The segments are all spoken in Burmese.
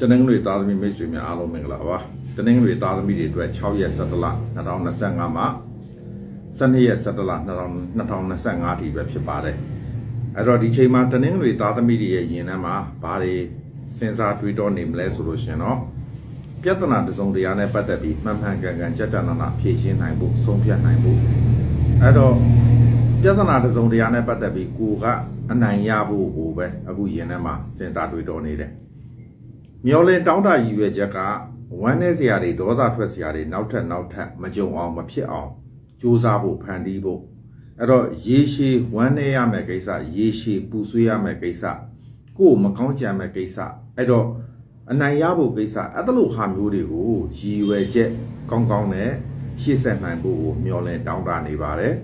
တနင်္ဂနွေသားသမီးမိတ်ဆွေများအားလုံးမင်္ဂလာပါတနင်္ဂနွေသားသမီးတွေအတွက်6ရက်17လ2025မှာ12ရက်17လ2025ဒီပဲဖြစ်ပါတယ်အဲ့တော့ဒီချိန်မှာတနင်္ဂနွေသားသမီးတွေရဲ့ယင်ထဲမှာဘာတွေစဉ်းစားတွေးတောနေမလဲဆိုလို့ရှင်တော့ပြဿနာတစ်စုံတစ်ရာနဲ့ပတ်သက်ပြီးမှန်မှန်ကန်ကန်ကြကြနာနာဖြေရှင်းနိုင်ဖို့ဆုံးဖြတ်နိုင်ဖို့အဲ့တော့ပြဿနာတစ်စုံတစ်ရာနဲ့ပတ်သက်ပြီးကိုကအနိုင်ရဖို့ကိုပဲအခုယင်ထဲမှာစဉ်းစားတွေးတောနေတယ် မျောလင်းတောင်းတရည်ရွယ်ချက်ကဝမ်းနေစရာတွေဒေါသထွက်စရာတွေနောက်ထပ်နောက်ထပ်မကြုံအောင်မဖြစ်အောင်ကြိုးစားဖို့ဖန်တီးဖို့အဲ့တော့ရေရှည်ဝမ်းနေရမယ်ကိစ္စရေရှည်ပူဆွေးရမယ်ကိစ္စကိုယ်မကောင်းကြမ်းမယ်ကိစ္စအဲ့တော့အနိုင်ရဖို့ကိစ္စအဲ့ဒါလိုဟာမျိုးတွေကိုရည်ရွယ်ချက်ကောင်းကောင်းနဲ့ရှေ့ဆက်နိုင်ဖို့ကိုမျောလင်းတောင်းတနေပါတယ်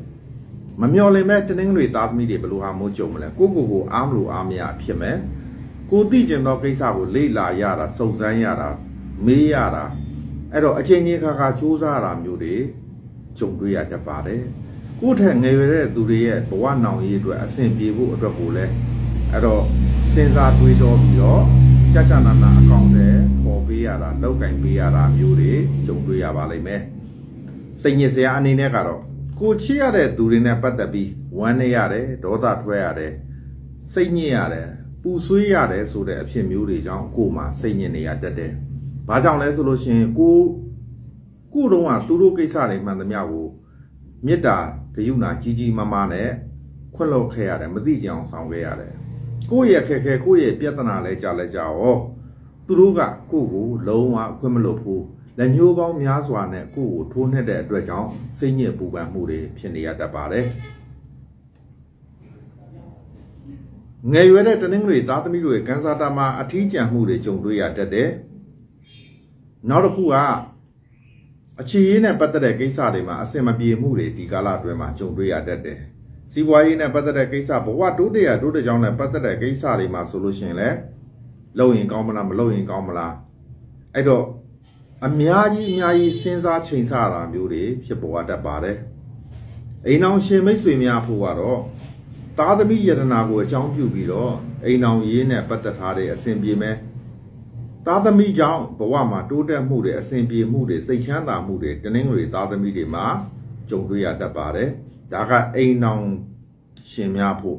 မမျောလင်းမဲ့တနင်္ဂနွေသားသမီးတွေဘယ်လိုဟာမိုးကြုံမလဲကိုယ့်ကိုယ်ကိုအားမလို့အားမရဖြစ်မယ် ကိုသိကျင်သောကိစ္စကိုလေ့လာရတာစုံစမ်းရတာမေးရတာအဲ့တော့အချိန်ကြီးခါခါစူးစမ်းရတာမျိုးတွေကြုံတွေ့ရတတ်ပါတယ်ကိုယ့်ထက်ငယ်ရွယ်တဲ့သူတွေရဲ့ဘဝနောင်ရေးအတွက်အဆင်ပြေဖို့အတွက်ကိုလည်းအဲ့တော့စဉ်းစားတွေးတောပြီးတော့ကြာကြာနာနာအကောင့်တွေပေါ်ပေးရတာလောက်ကင်ပေးရတာမျိုးတွေကြုံတွေ့ရပါလိမ့်မယ်စိတ်ညစ်စရာအနေနဲ့ကတော့ကိုချစ်ရတဲ့သူတွေနဲ့ပတ်သက်ပြီးဝမ်းနေရတယ်ဒေါသထွက်ရတယ်စိတ်ညစ်ရတယ် ပူဆွေးရတယ်ဆိုတဲ့အဖြစ်မျိုးတွေကြောင့်ကိုယ်မှာစိတ်ညစ်နေရတတ်တယ်။ဘာကြောင့်လဲဆိုလို့ရှိရင်ကိုကိုယ်တော့ကသူတို့ကိစ္စတွေမှန်သမျှကိုမေတ္တာဂရုဏာကြီးကြီးမားမားနဲ့ခွင့်လွှတ်ခဲ့ရတယ်မသိကြအောင်ဆောင်ခဲ့ရတယ်။ကိုယ့်ရဲ့ခက်ခဲကိုယ့်ရဲ့ပြဿနာလဲကြားလဲကြားရောသူတို့ကကိုယ့်ကိုလုံးဝအခွင့်မလွတ်ဘူးလက်ညှိုးပေါင်းများစွာနဲ့ကိုယ့်ကိုထိုးနှက်တဲ့အတွက်ကြောင့်စိတ်ညစ်ပူပန်မှုတွေဖြစ်နေရတတ်ပါတယ်။ ငယ်ရွယ်တဲ့တနင်္ဂနွေသားသမီးတို့ရဲ့ကန်ဆာတာမှာအထီးကျန်မှုတွေကြုံတွေ့ရတတ်တယ်။နောက်တစ်ခုကအခြေရေးနဲ့ပတ်သက်တဲ့ကိစ္စတွေမှာအဆင်မပြေမှုတွေဒီကာလအတွင်းမှာကြုံတွေ့ရတတ်တယ်။စီးပွားရေးနဲ့ပတ်သက်တဲ့ကိစ္စဘဝတိုးတက်ရတိုးတက်ကြောင်းနဲ့ပတ်သက်တဲ့ကိစ္စတွေမှာဆိုလို့ရှိရင်လည်းလုပ်ရင်ကောင်းမလားမလုပ်ရင်ကောင်းမလားအဲ့တော့အများကြီးအများကြီးစဉ်းစားချိန်ဆတာမျိုးတွေဖြစ်ပေါ်တတ်ပါတယ်။အိမ်အောင်ရှင်မိတ်ဆွေများဖို့ကတော့ သားသမီးယတနာကိုအကြောင်းပြုပြီးတော့အိမ်အောင်ရေးနဲ့ပတ်သက်ထားတဲ့အစဉ်ပြေမဲ့သားသမီးကြောင့်ဘဝမှာတိုးတက်မှုတွေအစဉ်ပြေမှုတွေစိတ်ချမ်းသာမှုတွေတနင်္ဂနွေသားသမီးတွေမှာကြုံတွေ့ရတတ်ပါတယ်ဒါကအိမ်အောင်ရှင်များဖို့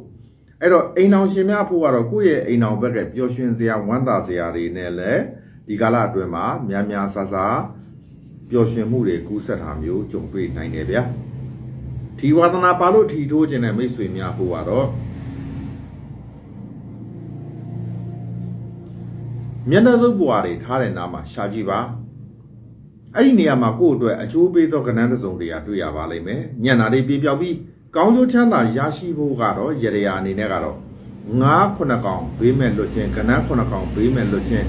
အဲ့တော့အိမ်အောင်ရှင်များဖို့ကတော့ကိုယ့်ရဲ့အိမ်အောင်ဘက်ကပျော်ရွှင်စရာဝမ်းသာစရာတွေနဲ့လည်းဒီကာလအတွင်းမှာများများဆဆပျော်ရွှင်မှုတွေကူးဆက်တာမျိုးကြုံတွေ့နိုင်တယ်ဗျာ ဒီဝါသနာပါလို့ထီထိုးခြင်းတဲ့မိတ်ဆွေများဖို့ကတော့မျက်နှာသုပ်ပွားတွေထားတဲ့နားမှာရှာကြည့်ပါအဲ့ဒီနေရာမှာကိုယ့်အတွက်အကျိုးပေးသောကဏ္ဍတစ်စုံတရာတွေ့ရပါလိမ့်မယ်ညံ့တာတွေပြေပြောက်ပြီးကောင်းကျိုးချမ်းသာရရှိဖို့ကတော့ရရရာအနေနဲ့ကတော့ငါးခုနှစ်ကောင်ဘေးမဲ့လွတ်ခြင်းကဏ္ဍခုနှစ်ကောင်ဘေးမဲ့လွတ်ခြင်း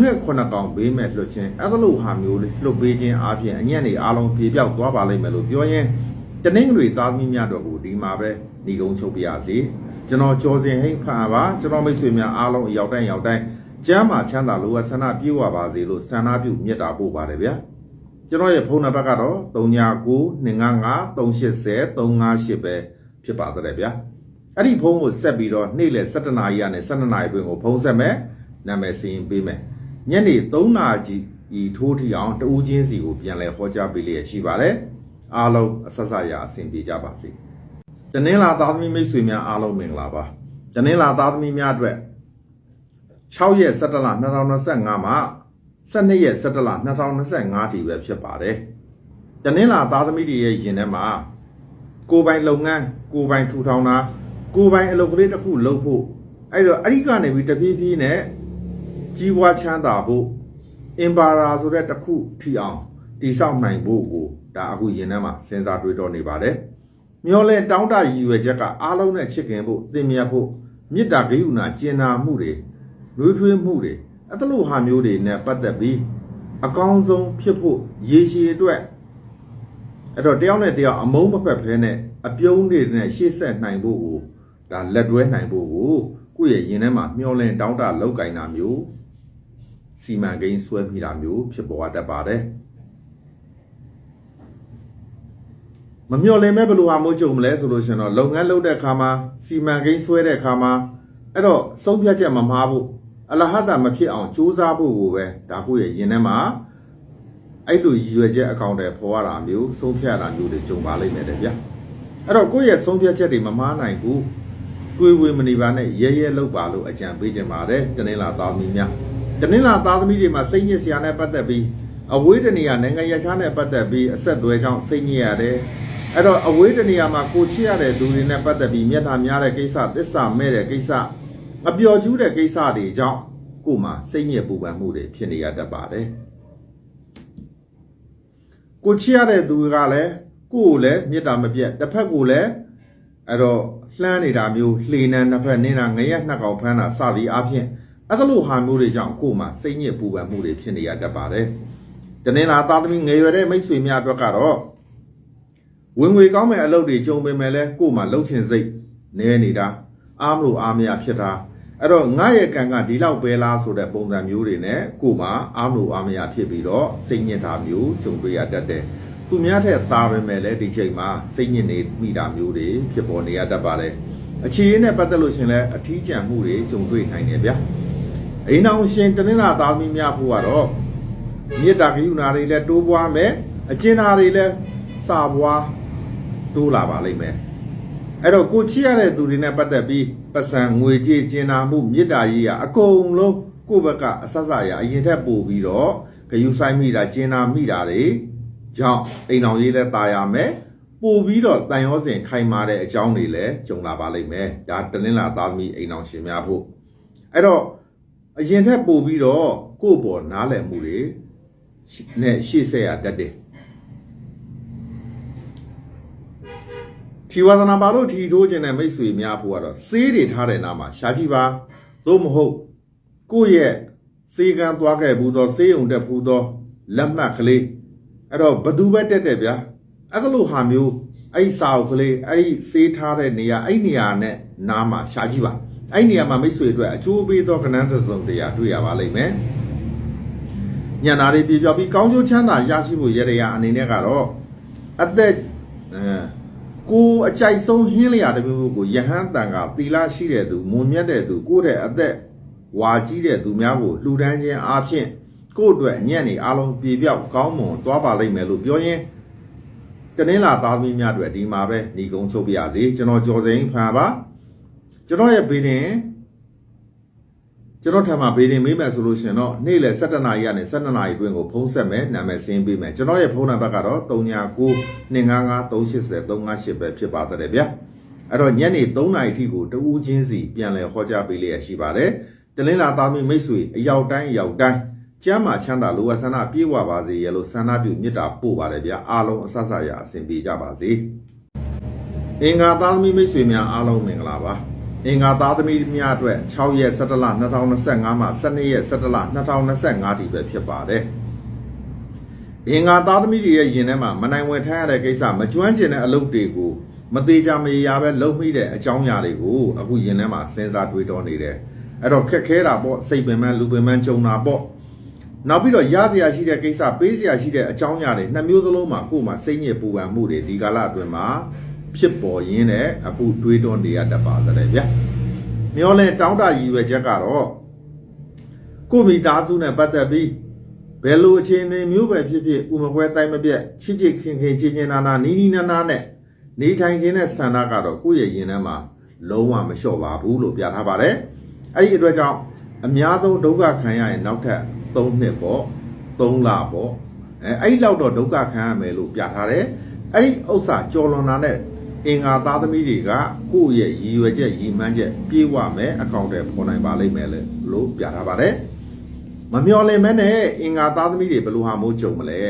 ငှက်ခုနှစ်ကောင်ဘေးမဲ့လွတ်ခြင်းအဲ့ဒါလိုဟာမျိုးလေးလွတ်ပေးခြင်းအပြင်အညံ့တွေအားလုံးပြေပြောက်သွားပါလိမ့်မယ်လို့ပြောရင် တနင်္ဂနွေသားသမီးများတို့ကိုဒီမှာပဲညီကုန်းချုပ်ပြရစီကျွန်တော်ကျော်စင်ဟိတ်ဖန်ပါကျွန်တော်မိတ်ဆွေများအားလုံးအရောက်တိုင်းရောက်တိုင်းကျမ်းမာချမ်းသာလို့ဆန္ဒပြေဝပါစေလို့ဆန္ဒပြုမေတ္တာပို့ပါတယ်ဗျာကျွန်တော်ရဲ့ဖုန်းနံပါတ်ကတော့399255380358ပဲဖြစ်ပါတယ်ဗျာအဲ့ဒီဖုန်းကိုဆက်ပြီးတော့နေ့လယ်7:00နာရီကနေ12:00နာရီအတွင်းကိုဖုန်းဆက်မယ်နာမည်စီရင်ပေးမယ်ညနေ3:00နာရီဤထိုးထီအောင်တဦးချင်းစီကိုပြန်လဲဟောကြားပေးလျက်ရှိပါတယ် အားလုံးအဆက်ဆက်ရအဆင်ပြေကြပါစေ။တနင်္လာသားသမီးမိတ်ဆွေများအားလုံးမင်္ဂလာပါ။တနင်္လာသားသမီးများအတွက်6ရက်17လ2025မှာ12ရက်17လ2025ထိပဲဖြစ်ပါတယ်။တနင်္လာသားသမီးတွေရဲ့ယင်ထဲမှာကိုယ်ပိုင်လုပ်ငန်းကိုယ်ပိုင်ထူထောင်တာကိုယ်ပိုင်အလုပ်ကလေးတစ်ခုလုပ်ဖို့အဲ့တော့အဲ့ဒီကနေပြီးတပြေးပြေးနဲ့ကြီးပွားချမ်းသာဖို့အင်ပါရာဆိုတဲ့တစ်ခုထီအောင် တည်ဆောက်နိုင်ဖို့ကိုဒါအခုရင်ထဲမှာစဉ်းစားတွေးတောနေပါတယ်။မျောလဲတောင်းတရည်ရွယ်ချက်ကအားလုံးနဲ့ချစ်ခင်ဖို့တင်မြတ်ဖို့မေတ္တာဂရုဏာကျင်နာမှုတွေလွေးထွေးမှုတွေအဲ့လိုဟာမျိုးတွေနဲ့ပတ်သက်ပြီးအကောင်းဆုံးဖြစ်ဖို့ရေရှည်အတွက်အဲ့တော့တယောက်နဲ့တယောက်အမုန်းမဖက်ဖဲနဲ့အပြုံးတွေနဲ့ရှေ့ဆက်နိုင်ဖို့ကိုဒါလက်တွဲနိုင်ဖို့ကိုကိုယ့်ရဲ့ရင်ထဲမှာမျောလင်းတောင်းတလောက်ကင်တာမျိုးစီမံကိန်းဆွဲမိတာမျိုးဖြစ်ပေါ်တတ်ပါတယ်။ မမျှော်လင့်မဲ့ဘယ်လိုဟာမို့ကြုံမလဲဆိုလို့ရှရင်တော့လုပ်ငန်းလုပ်တဲ့အခါမှာစီမံကိန်းဆွဲတဲ့အခါမှာအဲ့တော့ဆုံးဖြတ်ချက်မမှားဖို့အလဟတမဖြစ်အောင်ကြိုးစားဖို့ကိုပဲဒါကိုယ့်ရဲ့ရင်ထဲမှာအဲ့လိုရည်ရွယ်ချက်အကောင့်တွေပေါ်ရတာမျိုးဆုံးဖြတ်ရတာမျိုးတွေကြုံပါလိမ့်မယ်တဲ့ဗျာအဲ့တော့ကိုယ့်ရဲ့ဆုံးဖြတ်ချက်တွေမမှားနိုင်ဘူးတွေးဝေမနေပါနဲ့ရဲရဲလောက်ပါလို့အကြံပေးခြင်းပါတယ်တနင်္လာသားသမီးများတနင်္လာသားသမီးတွေမှာစိတ်ညစ်စရာနဲ့ပတ်သက်ပြီးအဝေးတနေရနိုင်ငံရခြားနဲ့ပတ်သက်ပြီးအဆက်အသွဲကြောင့်စိတ်ညစ်ရတယ် အဲ့တော့အဝေးတနေရာမှာကိုချစ်ရတဲ့သူတွေနဲ့ပတ်သက်ပြီးမျက်နှာများတဲ့ကိစ္စသစ္စာမဲ့တဲ့ကိစ္စအပျော်ကျူးတဲ့ကိစ္စတွေကြောင့်ကိုယ်မှာစိတ်ညစ်ပူပန်မှုတွေဖြစ်နေရတတ်ပါတယ်ကိုချစ်ရတဲ့သူကလည်းကိုယ်ကိုလည်းမေတ္တာမပြတ်တစ်ဖက်ကိုလည်းအဲ့တော့လှမ်းနေတာမျိုးလှေနံနှစ်ဖက်နေတာငရက်နှစ်ကောင်ဖမ်းတာစသည်အပြင်အဲ့လိုဟာမျိုးတွေကြောင့်ကိုယ်မှာစိတ်ညစ်ပူပန်မှုတွေဖြစ်နေရတတ်ပါတယ်တနင်္လာသားသမီးငယ်ရွယ်တဲ့မိတ်ဆွေများအတွက်ကတော့ ဝင်ငွေကောင်းမဲ့အလုပ်တွေကြုံပေမဲ့လဲကိုယ်မှာလှုပ်ချင်စိတ်နေနေတာအားမလို့အားမရဖြစ်တာအဲ့တော့ငါရဲ့ကံကဒီလောက်ပဲလားဆိုတဲ့ပုံစံမျိုးတွေနဲ့ကိုယ်မှာအားမလို့အားမရဖြစ်ပြီးတော့စိတ်ညစ်တာမျိုးကြုံတွေ့ရတတ်တယ်သူများထက်သားပဲမဲ့လဲဒီချိန်မှာစိတ်ညစ်နေမိတာမျိုးတွေဖြစ်ပေါ်နေရတတ်ပါတယ်အခြေအနေနဲ့ပတ်သက်လို့ရှင်လဲအထီးကျန်မှုတွေကြုံတွေ့နိုင်တယ်ဗျာအိမ်အောင်ရှင်တနင်္လာသားသမီးများဖို့ကတော့မေတ္တာကရုဏာတွေလည်းတိုးပွားမယ်အကျဉ်းဓာတွေလည်းစာပွား တိုးလာပါလိမ့်မယ်အဲ့တော့ကိုချစ်ရတဲ့သူတွေနဲ့ပတ်သက်ပြီးပတ်စံငွေကြေးကျင်နာမှုမေတ္တာရေးရအကုန်လုံးကိုယ့်ဘက်ကအဆက်စရအရင်ထက်ပို့ပြီးတော့ဂယုဆိုင်မိတာကျင်နာမိတာတွေကြောင့်အိမ်အောင်ရေးလည်းตายရမယ်ပို့ပြီးတော့တန်ရောစင်ခိုင်မာတဲ့အကြောင်းတွေလည်းကြုံလာပါလိမ့်မယ်ဒါတနင်္လာသားသမီးအိမ်အောင်ရှင်များဖို့အဲ့တော့အရင်ထက်ပို့ပြီးတော့ကိုယ့်ဘော်နားလည်မှုတွေနဲ့ရှေ့ဆက်ရတတ်တယ် ထီဝါသနာပါလို့ထီထိုးခြင်းတဲ့မိတ်ဆွေများဖို့ကတော့စေးတွေထားတဲ့နာမှာရှာကြည့်ပါသို့မဟုတ်ကိုယ့်ရဲ့စေကံသွားခဲ့ဘူးသောစေးုံတက်ဘူးသောလက်မှတ်ကလေးအဲ့တော့ဘသူပဲတက်တယ်ဗျာအဲ့ဒါလို့ဟာမျိုးအဲ့ဒီစာအုပ်ကလေးအဲ့ဒီစေးထားတဲ့နေရာအဲ့ဒီနေရာနဲ့နားမှာရှာကြည့်ပါအဲ့ဒီနေရာမှာမိတ်ဆွေအတွက်အကျိုးပေးသောကဏ္ဍတစ်စုံတရာတွေ့ရပါလိမ့်မယ်ညနာတွေပြပြပြီးကောင်းကျိုးချမ်းသာရရှိဖို့ရရအနေနဲ့ကတော့အသက်အဲ ကိုအကြိုက်ဆုံးဟင်းလျာတမျိုးကိုယဟန်တန်ကသီလရှိတဲ့သူမွန်မြတ်တဲ့သူကိုယ့်တဲ့အသက်ဝါကြီးတဲ့သူများကိုလှူဒန်းခြင်းအပြင်ကိုယ့်အတွက်ညံ့နေအလုံးပြေပြောက်ကောင်းမွန်သွားပါလိမ့်မယ်လို့ပြောရင်တနင်္လာသားသမီးများအတွက်ဒီမှာပဲညီကုန်းချုပ်ပြရစီကျွန်တော်ကြော်စိန်ဖန်ပါကျွန်တော်ရဲ့ဘေးတင် ကျွန်တော်ထံမှာဘေးတင်မေးမယ်ဆိုလို့ရှိရင်တော့နေ့လယ်7:00နာရီကနေ7:00နာရီအတွင်းကိုဖုန်းဆက်မယ်နာမည်စင်းပေးမယ်ကျွန်တော်ရဲ့ဖုန်းနံပါတ်ကတော့39 255 380 358ပဲဖြစ်ပါတယ်ဗျာအဲ့တော့ညနေ3နာရီထိကိုတူးချင်းစီပြန်လည်ဟောကြားပေးလျက်ရှိပါတယ်တလင်းလာသားမီမိတ်ဆွေအရောက်တိုင်းအရောက်တိုင်းကျမ်းမာချမ်းသာလိုအပ်ဆန္ဒပြေဝပါစေရလို့ဆန္ဒပြုမေတ္တာပို့ပါတယ်ဗျာအားလုံးအဆဆရအစဉ်ပြေကြပါစေအင်္ဂါသားသမီးမိတ်ဆွေများအားလုံးမင်္ဂလာပါ အင်္ဂါသားသမီးများအတွက်6ရက်17လ2025မှ12ရက်17လ2025ဒီပဲဖြစ်ပါတယ်အင်္ဂါသားသမီးတွေရဲ့ယင်ထဲမှာမနိုင်ဝင်ထမ်းရတဲ့ကိစ္စမကျွမ်းကျင်တဲ့အလုပ်တွေကိုမသေးကြမရပဲလုပ်မိတဲ့အကြောင်းအရာတွေကိုအခုယင်ထဲမှာစဉ်းစားတွေးတောနေတယ်အဲ့တော့ခက်ခဲတာပေါ့စိတ်ပင်ပန်းလူပင်ပန်းကြုံတာပေါ့နောက်ပြီးတော့ရစရာရှိတဲ့ကိစ္စပေးစရာရှိတဲ့အကြောင်းအရာတွေနှစ်မျိုးသလုံးမှာကိုယ်မှာစိတ်ညစ်ပူပန်မှုတွေဒီကာလအတွင်းမှာ ဖြစ်ပေါ်ရင်းနဲ့အခုတွေးတောနေရတတ်ပါတယ်ဗျာမျောလဲတောင်းတရည်ရွယ်ချက်ကတော့ကိုမိသားစုနဲ့ပတ်သက်ပြီးဘယ်လိုအခြေအနေမျိုးပဲဖြစ်ဖြစ်ဥမကွဲတိုင်းမပြတ်ချစ်ချစ်ခင်ခင်ချင်းချင်းနာနာနီးနီးနာနာနဲ့နေထိုင်ခြင်းနဲ့ဆန္ဒကတော့ကိုယ့်ရဲ့ရင်ထဲမှာလုံးဝမလျှော့ပါဘူးလို့ပြထားပါတယ်အဲ့ဒီအတွက်ကြောင့်အများဆုံးဒုက္ခခံရရင်နောက်ထပ်3နှစ်ပေါ့3လပေါ့အဲအဲ့ဒီလောက်တော့ဒုက္ခခံရမယ်လို့ပြထားတယ်အဲ့ဒီဥစ္စာကြော်လွန်တာနဲ့ အင်္ဂါသားသမီးတွေကကိုယ့်ရဲ့ရည်ရွယ်ချက်ရည်မှန်းချက်ပြေဝမယ်အကောင့်တွေပေါ်နိုင်ပါလိမ့်မယ်လို့ပြထားပါတယ်မမျော်လင့်မဲနဲ့အင်္ဂါသားသမီးတွေဘယ်လိုဟာမိုးကြုံမလဲ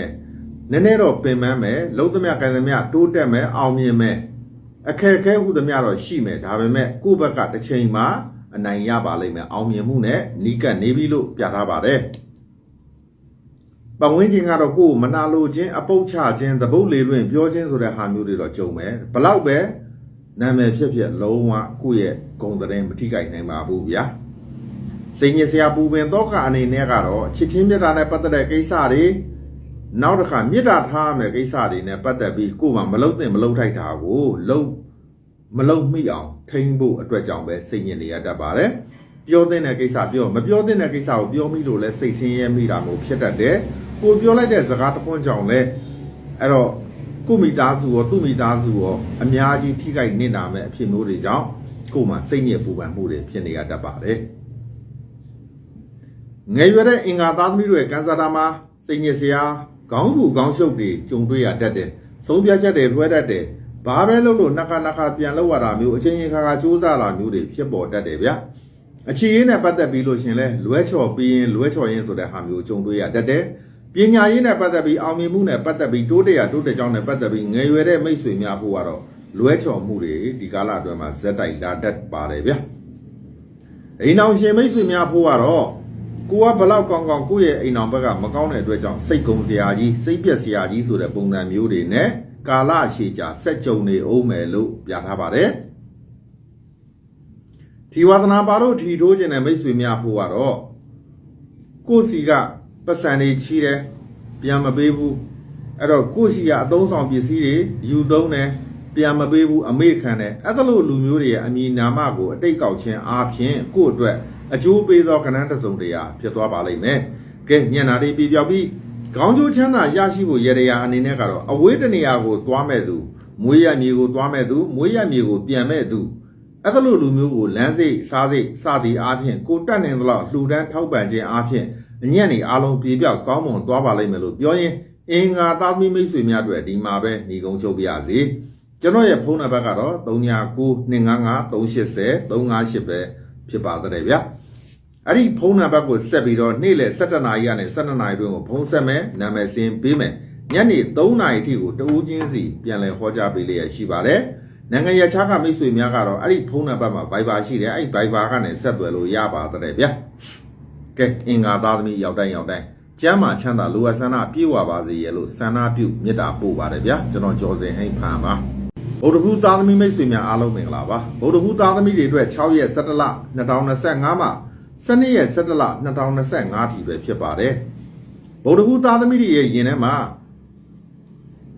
နည်းနည်းတော့ပင်ပန်းမယ်လုံးသမျှကန်သမျှတိုးတက်မယ်အောင်မြင်မယ်အခက်အခဲဟုသမျှတော့ရှိမယ်ဒါပေမဲ့ကိုယ့်ဘက်ကတစ်ချိန်မှာအနိုင်ရပါလိမ့်မယ်အောင်မြင်မှုနဲ့နီးကပ်နေပြီလို့ပြထားပါတယ် ပတ်ဝန်းကျင်ကတော့ကိုယ်မနာလိုခြင်းအပုတ်ချခြင်းသပုတ်လေလွင်ပြောခြင်းဆိုတဲ့ဟာမျိုးတွေတော့ကြုံမယ်ဘလောက်ပဲနာမည်ဖြစ်ဖြစ်လုံးဝကိုယ့်ရဲ့ဂုံတဲ့မထိခိုက်နိုင်ပါဘူးဗျာစိတ်ညစ်စရာပူပင်တော့ကအနေနဲ့ကတော့ချစ်ချင်းမြတ်တာနဲ့ပတ်သက်တဲ့ကိစ္စတွေနောက်တစ်ခါမြစ်တာထားမယ်ကိစ္စတွေနဲ့ပတ်သက်ပြီးကိုယ်မှမလုံသင့်မလုံထိုက်တာကိုလုံမလုံမိအောင်ထိန်းဖို့အတွက်ကြောင့်ပဲစိတ်ညစ်နေရတတ်ပါတယ်ပြောတဲ့ကိစ္စပြောမပြောတဲ့ကိစ္စကိုပြောမိလို့လဲစိတ်ဆင်းရဲမိတာမျိုးဖြစ်တတ်တယ် ကိုပြောလိုက်တဲ့စကားတစ်ခွန်းကြောင့်လဲအဲ့တော့ကိုမိသားစုရောသူ့မိသားစုရောအများကြီးထိခိုက်နစ်နာမဲ့အဖြစ်မျိုးတွေကြောင့်ကိုမှစိတ်ညစ်ပူပန်မှုတွေဖြစ်နေရတတ်ပါတယ်ငယ်ရွယ်တဲ့အင်္ဂါသားသမီးတွေကန်းစားတာမှာစိတ်ညစ်စရာခေါင်းပူခေါင်းရှုပ်တွေကြုံတွေ့ရတတ်တယ်ဆုံးဖြတ်ချက်တွေလွှဲတတ်တယ်ဘာပဲလုပ်လို့နှခါနှခါပြန်လောက်ရတာမျိုးအချင်းချင်းခါခါစူးစမ်းတာမျိုးတွေဖြစ်ပေါ်တတ်တယ်ဗျာအခြေရင်းနဲ့ပတ်သက်ပြီးလို့ရှင်လဲလွဲချော်ပြီးရင်လွဲချော်ရင်းဆိုတဲ့ဟာမျိုးကြုံတွေ့ရတတ်တယ် ပညာရေးနဲ့ပတ်သက်ပြီးအောင်မြင်မှုနဲ့ပတ်သက်ပြီးတိုးတက်ရတိုးတက်ကြောင်းနဲ့ပတ်သက်ပြီးငယ်ရွယ်တဲ့မိတ်ဆွေများဖို့ကတော့လွဲချော်မှုတွေဒီကာလအတွင်းမှာဇက်တိုက်လာတတ်ပါတယ်ဗျာအိမ်အောင်ရှင်မိတ်ဆွေများဖို့ကတော့ကိုကဘလောက်ကောင်းကောင်းကိုယ့်ရဲ့အိမ်အောင်ဘက်ကမကောင်းတဲ့အတွက်ကြောင့်စိတ်ကုံစရာကြီးစိတ်ပြက်စရာကြီးဆိုတဲ့ပုံစံမျိုးတွေနဲ့ကာလရှည်ကြာဆက်ကြုံနေအောင်မယ်လို့ပြထားပါတယ်ဒီဝါသနာပါတို့ထီထိုးခြင်းတဲ့မိတ်ဆွေများဖို့ကတော့ကိုယ့်စီက ပတ်စံတွေချီးတယ်ပြန်မပေးဘူးအဲ့တော့ကိုယ့်စီကအသုံးဆောင်ပစ္စည်းတွေယူသုံးတယ်ပြန်မပေးဘူးအမေခံတယ်အဲ့ဒါလို့လူမျိုးတွေရဲ့အမည်နာမကိုအတိတ်ကောက်ခြင်းအားဖြင့်ကိုယ့်အတွက်အကျိုးပေးသောကဏ္ဍတစ်စုံတရာဖြစ်သွားပါလိမ့်မယ်ကဲညံ့နာတွေပြပြောက်ပြီးခေါင်းကျိုးချမ်းသာရရှိဖို့ရရရာအနေနဲ့ကတော့အဝေးတနေရာကိုသွားမဲ့သူမွေးရမြေကိုသွားမဲ့သူမွေးရမြေကိုပြန်မဲ့သူအဲ့ဒါလို့လူမျိုးကိုလမ်းစိတ်စားစိတ်စသည်အားဖြင့်ကိုတက်နေသလောက်လှူဒန်းထောက်ပံ့ခြင်းအားဖြင့် အညံ့နေအားလုံးပြေပြောက်ကောင်းမွန်သွားပါလိမ့်မယ်လို့ပြောရင်အင်္ဂါသားသမီးမိတ်ဆွေများအတွက်ဒီမှာပဲหนีကုန်းချုပ်ပြရစီကျွန်တော်ရဲ့ဖုန်းနံပါတ်ကတော့399255 380 358ပဲဖြစ်ပါတဲ့ဗျာအဲ့ဒီဖုန်းနံပါတ်ကိုဆက်ပြီးတော့နေ့လယ်7:00နာရီကနေ12:00နာရီတွင်းကိုဖုန်းဆက်မယ်နာမည်စင်းပေးမယ်ညနေ3:00နာရီထိကိုတဦးချင်းစီပြန်လည်ဟောကြားပေးလျက်ရှိပါတယ်နိုင်ငံရခြားကမိတ်ဆွေများကတော့အဲ့ဒီဖုန်းနံပါတ်မှာ Viber ရှိတယ်အဲ့ဒီ Viber ကနေဆက်သွယ်လို့ရပါတယ်ဗျာ ကဲအင်္ဂါသားသမီးရောက်တိုင်းရောက်တိုင်းကျမ်းမာချမ်းသာလိုအပ်ဆန္ဒပြေဝပါစေရဲ့လို့ဆန္ဒပြုမေတ္တာပို့ပါတယ်ဗျာကျွန်တော်ကျော်စင်ဟိန်ဖန်ပါဗုဒ္ဓဘုသားသမီးမိတ်ဆွေများအားလုံးမင်္ဂလာပါဗုဒ္ဓဘုသားသမီးတွေအတွက်6ရက်17လ2025မှာ12ရက်17လ2025ထိပဲဖြစ်ပါတယ်ဗုဒ္ဓဘုသားသမီးတွေရဲ့ယင်ထဲမှာ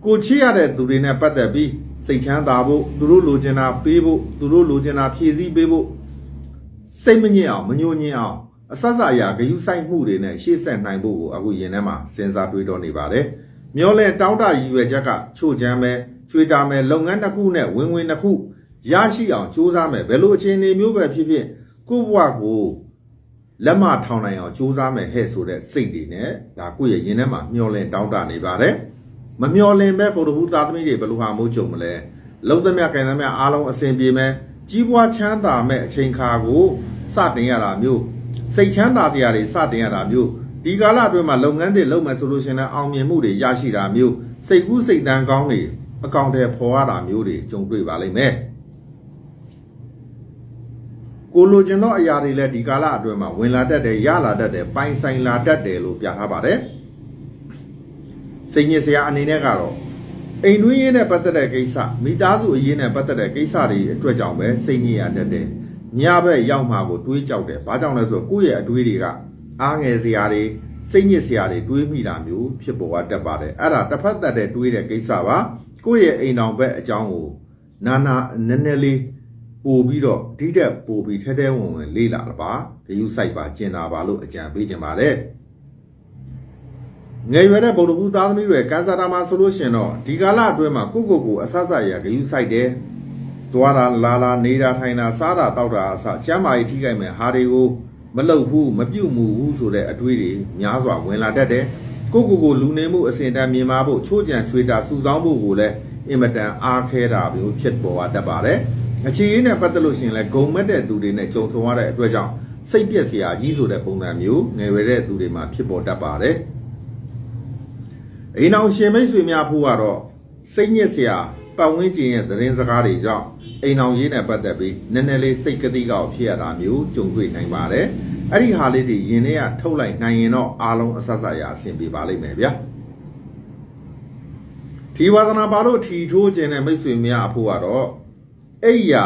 ကိုချစ်ရတဲ့သူတွေနဲ့ပတ်သက်ပြီးစိတ်ချမ်းသာဖို့သူတို့လိုချင်တာပေးဖို့သူတို့လိုချင်တာဖြည့်ဆည်းပေးဖို့စိတ်မညစ်အောင်မညှို့ညင်အောင် အဆဆအရာဂယုဆိုင်မှုတွေနဲ့ရှေ့ဆက်နိုင်ဖို့ကိုအခုယင်ထဲမှာစဉ်းစားတွေးတော့နေပါတယ်မျောလဲတောင်းတရည်ရွယ်ချက်ကချို့ချမ်းပဲချွေတာမယ်လုပ်ငန်းတစ်ခုနဲ့ဝင်ဝင်တစ်ခုရရှိအောင်ကြိုးစားမယ်ဘယ်လိုအခြေအနေမျိုးပဲဖြစ်ဖြစ်ကိုယ့်ဘဝကိုလက်မထောင်နိုင်အောင်ကြိုးစားမယ်ဟဲ့ဆိုတဲ့စိတ်တွေနဲ့ဒါကိုယ့်ရဲ့ရင်ထဲမှာမျောလင့်တောင်းတနေပါတယ်မမျောလင့်ပဲပုဒ်ဟူသားသမီးတွေဘယ်လိုဟာမို့ကြုံမလဲလုံးသမျှကင်သမျှအားလုံးအစဉ်ပြေမယ်ကြီးပွားချမ်းသာမဲ့အချိန်ခါကိုစတင်ရတာမျိုး စိတ်ချမ်းသာစရာတွေစတင်ရတာမျိုးဒီကာလအတွင်းမှာလုပ်ငန်းတွေလုပ်မယ်ဆိုလို့ရှိရင်လည်းအောင်မြင်မှုတွေရရှိတာမျိုးစိတ်ကူးစိတ်တန်းကောင်းတွေအကောင့်တွေဖော်ရတာမျိုးတွေကြုံတွေ့ပါလိမ့်မယ်ကိုလိုချင်သောအရာတွေလည်းဒီကာလအတွင်းမှာဝင်လာတတ်တယ်ရလာတတ်တယ်ပိုင်ဆိုင်လာတတ်တယ်လို့ပြထားပါတယ်စိတ်ညစ်စရာအနေနဲ့ကတော့အိမ်တွင်းရေးနဲ့ပတ်သက်တဲ့ကိစ္စမိသားစုအရေးနဲ့ပတ်သက်တဲ့ကိစ္စတွေအတွက်ကြောင့်ပဲစိတ်ညစ်ရတတ်တယ် ညဘက်ရောက်မှကိုတွေးကြောက်တယ်ဘာကြောင့်လဲဆိုတော့ကိုယ့်ရဲ့အတွေးတွေကအားငယ်စရာတွေစိတ်ညစ်စရာတွေတွေးမိတာမျိုးဖြစ်ပေါ်တတ်ပါတယ်အဲ့ဒါတစ်ဖက်သက်တဲ့တွေးတဲ့ကိစ္စပါကိုယ့်ရဲ့အိမ်တော်ဘက်အကြောင်းကိုနာနာနည်းနည်းလေးပို့ပြီးတော့ဒီတက်ပို့ပြီးထဲထဲဝင်ဝင်လေးလာတော့ပါဂယုစိုက်ပါကျင်တာပါလို့အကြံပေးကြပါတယ်ငယ်ရွယ်တဲ့ဗုဒ္ဓဘုသားသမီးတွေကန်းစာတာမှာဆိုလို့ရှင်တော့ဒီကာလအတွင်းမှာကိုကိုကိုအဆဆရဂယုစိုက်တယ် သွားတာလာလာနေတာထိုင်တာစားတာတောက်တာအစကျမ်းမာရေးထိခိုက်မယ်ဟာတွေကိုမလုပ်ဘူးမပြုတ်မှုဘူးဆိုတဲ့အတွေးတွေများစွာဝင်လာတတ်တယ်ကိုကိုကိုလူနေမှုအစဉ်တန်းမြင်မာဖို့ချိုးကြံချွေတာစူဆောင်းဖို့ကိုလည်းအင်မတန်အားခဲတာမျိုးဖြစ်ပေါ်တတ်ပါတယ်အခြေရင်းနဲ့ပတ်သက်လို့ရှိရင်လည်းဂုံမက်တဲ့သူတွေနဲ့ကြုံဆုံရတဲ့အတွက်ကြောင့်စိတ်ပြက်စရာကြီးဆိုတဲ့ပုံစံမျိုးငယ်ရွယ်တဲ့သူတွေမှာဖြစ်ပေါ်တတ်ပါတယ်အိမ်အောင်ရှင်မိတ်ဆွေများဖို့ကတော့စိတ်ညစ်စရာ ပတ်ဝန်းကျင်ရဲ့သတင်းစကားတွေကြောင့်အိမ်အောင်ရေးနဲ့ပတ်သက်ပြီးနည်းနည်းလေးစိတ်ကတိကောက်ဖြစ်ရတာမျိုးကြုံတွေ့နိုင်ပါတယ်အဲ့ဒီဟာလေးတွေယင်ထဲကထုတ်လိုက်နိုင်ရင်တော့အားလုံးအဆက်ဆက်ရအဆင်ပြေပါလိမ့်မယ်ဗျာဒီဝါသနာပါလို့ထီထိုးခြင်းတဲ့မိတ်ဆွေများအဖို့ကတော့အိယာ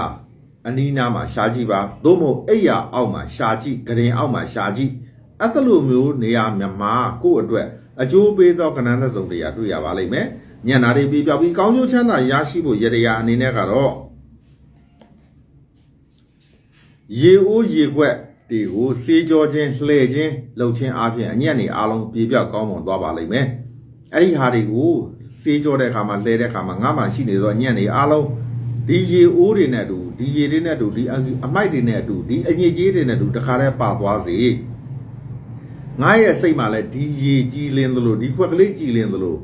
အနီးနားမှာရှားကြည့်ပါသို့မဟုတ်အိယာအောက်မှာရှားကြည့်ဂရင်အောက်မှာရှားကြည့်အဲ့တလိုမျိုးနေရာမြမာကိုယ့်အတွက်အကျိုးပေးသောကဏ္ဍတစ်စုံတရာတွေ့ရပါလိမ့်မယ် ညံနာတွေပြပြောက်ပြီးကောင်းကျိုးချမ်းသာရရှိဖို့ရရရာအနေနဲ့ကတော့ရေအိုးရေခွက်တတီကိုစေးကြောခြင်းလှည့်ခြင်းလှုပ်ခြင်းအပြင်အညက်နေအားလုံးပြေပြောက်ကောင်းမွန်သွားပါလိမ့်မယ်အဲ့ဒီဟာတွေကိုစေးကြောတဲ့အခါမှာလှည့်တဲ့အခါမှာငါမှရှိနေသောအညက်နေအားလုံးဒီရေအိုးတွေနဲ့အတူဒီရေတွေနဲ့အတူဒီအအမိုက်တွေနဲ့အတူဒီအညစ်အကြေးတွေနဲ့အတူတခါတည်းပါသွားစေငါရဲ့စိတ်မှာလည်းဒီရေကြည်လင်းသလိုဒီခွက်ကလေးကြည်လင်းသလို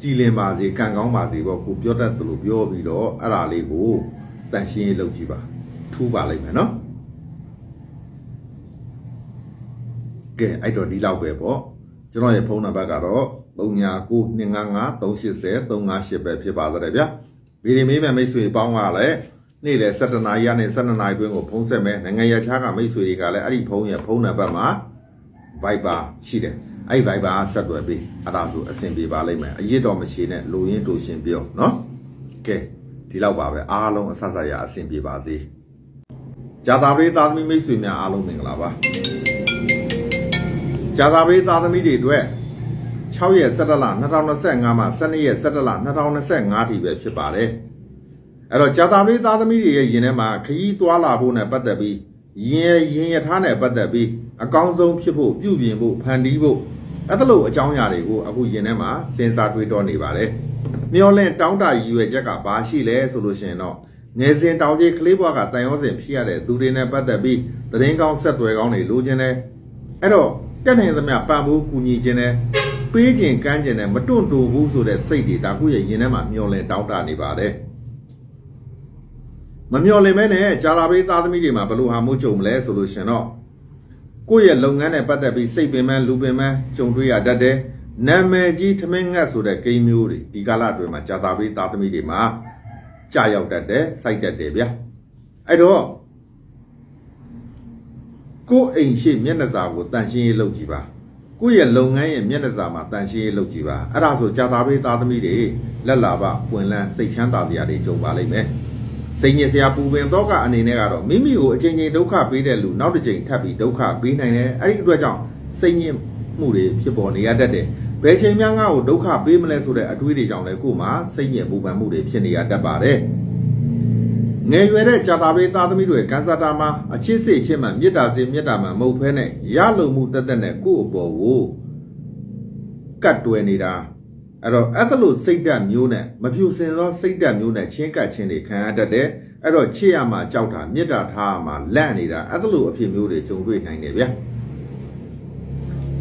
ကြည်လင်းပါစေကံကောင်းပါစေပေါ့ကိုပြောတတ်သလိုပြောပြီးတော့အဲ့ဒါလေးကိုတန်ရှင်းရေးလုပ်ကြည့်ပါထူးပါလိမ့်မယ်နော်ကဲအဲ့တော့ဒီလောက်ပဲပေါ့ကျွန်တော်ရဲ့ဖုန်းနံပါတ်ကတော့399255380358ပဲဖြစ်ပါသေးတယ်ဗျဗီဒီမေးမဲ့မိတ်ဆွေပေါင်းကလည်းနေ့လေ7နာရီကနေ7နာရီတွင်းကိုဖုန်းဆက်မယ်နိုင်ငံရခြားကမိတ်ဆွေတွေကလည်းအဲ့ဒီဖုန်းရဲ့ဖုန်းနံပါတ်မှာ Viber ရှိတယ် အဲ့ Viber ဆက်သွယ်ပြီးအဲ့ဒါဆိုအဆင်ပြေပါလိမ့်မယ်အရစ်တော်မရှိနဲ့လူရင်းတူရှင်ပြောနော်ကဲဒီလောက်ပါပဲအားလုံးအဆဆရအဆင်ပြေပါစေဂျာတာပရိသာသမီမိတ်ဆွေများအားလုံးမင်္ဂလာပါဂျာသာပေးသားသမီးတွေအတွက်6ရက်17လ2025မှာ12ရက်17လ2025ထိပဲဖြစ်ပါတယ်အဲ့တော့ဂျာသာပေးသားသမီးတွေရဲ့ယင်ထဲမှာခရီးသွားလာဖို့နဲ့ပတ်သက်ပြီးယင်ရင်ရထားနဲ့ပတ်သက်ပြီးအကောင်းဆုံးဖြစ်ဖို့ပြုပြင်ဖို့ဖန်တီးဖို့ အဲ့ဒါလို့အကြောင်းအရာတွေကိုအခုယင်ထဲမှာစဉ်းစားတွေးတောနေပါတယ်မျောလင့်တောင်းတရည်ရွယ်ချက်ကဘာရှိလဲဆိုလို့ရှိရင်တော့ငယ်စဉ်တောင်ကြီးကလေးဘွားကတန်ရောစဉ်ဖြစ်ရတဲ့သူတွေနဲ့ပတ်သက်ပြီးသတင်းကောင်းဆက်သွယ်ကောင်းတွေလိုချင်တယ်အဲ့တော့တက်နိုင်သမျှပံ့ပိုးကူညီခြင်းနဲ့ပေးခြင်းကမ်းခြင်းနဲ့မတွန့်တူဘူးဆိုတဲ့စိတ်တွေဒါခုရဲ့ရင်ထဲမှာမျောလင်တောင်းတနေပါတယ်မမျောလင်မဲနဲ့ဂျာလာပေးသားသမီးတွေမှာဘယ်လိုဟာမို့ကြုံမလဲဆိုလို့ရှင်တော့ ကိုယ့်ရဲ့လုပ်ငန်းနဲ့ပတ်သက်ပြီးစိတ်ပင်ပန်းလူပင်ပန်းကြုံတွေ့ရတတ်တယ်နာမည်ကြီးထမင်းငတ်ဆိုတဲ့ကိန်းမျိုးတွေဒီကာလအတွင်းမှာဂျာတာပေးသားသမီးတွေမှာကြာရောက်တတ်တယ်စိုက်တတ်တယ်ဗျာအဲ့တော့ကိုယ့်အိမ်ရှိမျက်နှာစာကိုတန်ရှင်းရေးလုပ်ကြည့်ပါကိုယ့်ရဲ့လုပ်ငန်းရဲ့မျက်နှာစာမှာတန်ရှင်းရေးလုပ်ကြည့်ပါအဲ့ဒါဆိုကြာသားပေးသားသမီးတွေလက်လာပပွင့်လန်းစိတ်ချမ်းသာစရာတွေကြုံပါလိမ့်မယ် စိတ်ညစ်စရာပူပင်တော့ကအနေနဲ့ကတော့မိမိကိုအချိန်ချင်းဒုက္ခပေးတဲ့လူနောက်တစ်ချိန်ထပ်ပြီးဒုက္ခပေးနိုင်တယ်အဲ့ဒီအတွက်ကြောင့်စိတ်ညစ်မှုတွေဖြစ်ပေါ်နေရတတ်တယ်ဘယ်ချိန်မှငါ့ကိုဒုက္ခပေးမလဲဆိုတဲ့အတွေးတွေကြောင့်လည်းကိုယ်မှာစိတ်ညစ်ပူပန်မှုတွေဖြစ်နေရတတ်ပါတယ်ငယ်ရွယ်တဲ့ဂျာတာဘေးသားသမီးတွေကန်ဆာတာမှာအချစ်စိတ်ချင်းမှမေတ္တာစေမေတ္တာမှမဟုတ်ဖဲနဲ့ရလုံမှုတက်တက်နဲ့ကိုယ့်အပေါ်ကိုကတ်တွယ်နေတာ အဲ့တော့အဲ့ဒါလို့စိတ်ဓာတ်မျိုးနဲ့မဖြူစင်သောစိတ်ဓာတ်မျိုးနဲ့ချင်းကပ်ချင်းတွေခံရတတ်တယ်အဲ့တော့ချစ်ရမှာကြောက်တာမေတ္တာထားရမှာလန့်နေတာအဲ့ဒါလို့အဖြစ်မျိုးတွေကြုံတွေ့နိုင်တယ်ဗျာ